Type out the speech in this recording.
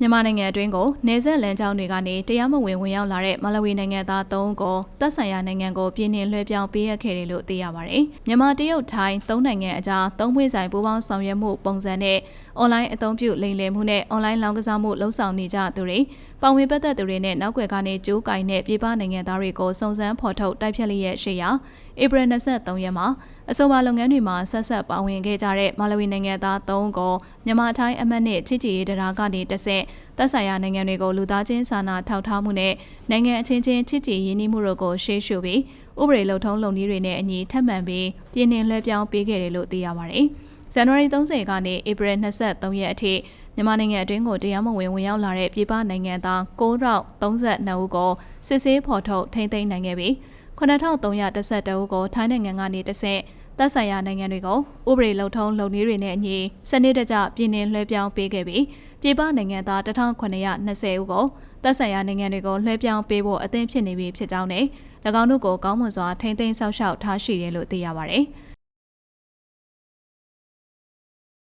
မြန်မာနိုင်ငံအတွင်းကိုနေဆက်လမ်းကြောင်းတွေကနေတရားမဝင်ဝင်ရောက်လာတဲ့မလဝီနိုင်ငံသား၃ဦးကိုတပ်ဆိုင်ရာနိုင်ငံကိုပြည်နှင်လွှဲပြောင်းပေးရခဲ့တယ်လို့သိရပါတယ်။မြန်မာတရုတ်ထိုင်းသုံးနိုင်ငံအကြားသုံးပွင့်ဆိုင်ပူးပေါင်းဆောင်ရွက်မှုပုံစံနဲ့အွန်လိုင်းအသုံးပြုလိမ်လည်မှုနဲ့အွန်လိုင်းလောင်းကစားမှုလှုံ့ဆော်နေကြသူတွေပါဝင်ပတ်သက်သူတွေနဲ့နောက်ွယ်ကနေကြိုးကင်တဲ့ပြည်ပနိုင်ငံသားတွေကိုစုံစမ်းဖော်ထုတ်တိုက်ဖြတ်လျက်ရှိရာဧပြီ23ရက်မှာအဆိုပါလုပ်ငန်းတွေမှာဆက်ဆက်ပါဝင်ခဲ့ကြတဲ့မလဝီနိုင်ငံသား၃ဦးကိုမြန်မာထိုင်းအမတ်နဲ့ချစ်ကြည်ရေးတရားကနေတဆင့်သက်ဆိုင်ရာနိုင်ငံတွေကိုလူသားချင်းစာနာထောက်ထားမှုနဲ့နိုင်ငံအချင်းချင်းချစ်ကြည်ရင်းနှီးမှုတို့ကိုရှေ့ရှုပြီးဥပဒေလုံထုံးလုံနည်းတွေနဲ့အညီထပ်မံပြီးပြည်နှင်လွှဲပြောင်းပေးခဲ့တယ်လို့သိရပါတယ်။ဇန်နဝါရီ30ကနေဧပြီ23ရက်အထိ မြန်မာနိုင်ငံအတွင်းကိုတရားမဝင်ဝင်ရောက်လာတဲ့ပြည်ပနိုင်ငံသား932ဦးကိုစစ်ဆေးဖော်ထုတ်ထိန်းသိမ်းနိုင်ခဲ့ပြီး9312ဦးကိုထိုင်းနိုင်ငံကနေတဆင့်သက်ဆိုင်ရာနိုင်ငံတွေကိုဥပဒေလုံထုံးလုံနည်းတွေနဲ့အညီစနစ်တကျပြည်နှင်လွှဲပြောင်းပေးခဲ့ပြီးပြည်ပနိုင်ငံသား1920ဦးကိုသက်ဆိုင်ရာနိုင်ငံတွေကိုလွှဲပြောင်းပေးဖို့အသင့်ဖြစ်နေပြီဖြစ်ကြောင်းနဲ့၎င်းတို့ကိုကောင်းမွန်စွာထိန်းသိမ်းဆောက်ရှောက်ထားရှိတယ်လို့သိရပါတယ်။